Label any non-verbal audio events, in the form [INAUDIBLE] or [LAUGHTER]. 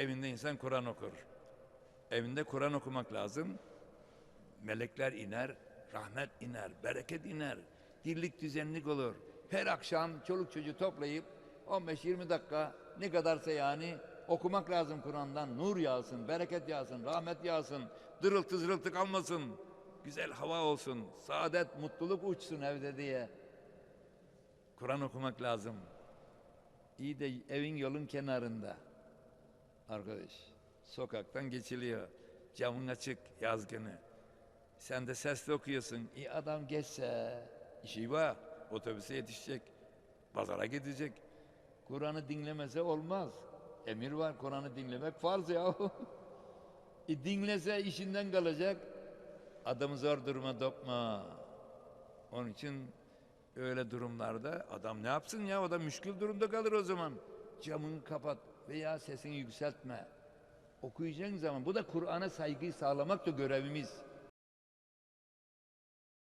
evinde insan Kur'an okur. Evinde Kur'an okumak lazım. Melekler iner, rahmet iner, bereket iner. Dirlik düzenlik olur. Her akşam çoluk çocuğu toplayıp 15-20 dakika ne kadarsa yani okumak lazım Kur'an'dan. Nur yağsın, bereket yağsın, rahmet yağsın. Dırıltı zırıltı kalmasın. Güzel hava olsun. Saadet, mutluluk uçsun evde diye. Kur'an okumak lazım. İyi de evin yolun kenarında. Arkadaş, sokaktan geçiliyor. Camın açık, yaz günü. Sen de sesle okuyorsun. İyi adam geçse, işi var. Otobüse yetişecek. Pazara gidecek. Kur'an'ı dinlemese olmaz. Emir var, Kur'an'ı dinlemek farz ya. [LAUGHS] e dinlese işinden kalacak. Adamı zor duruma dokma. Onun için öyle durumlarda adam ne yapsın ya? O da müşkül durumda kalır o zaman. Camını kapat veya sesini yükseltme. Okuyacağın zaman bu da Kur'an'a saygıyı sağlamak da görevimiz.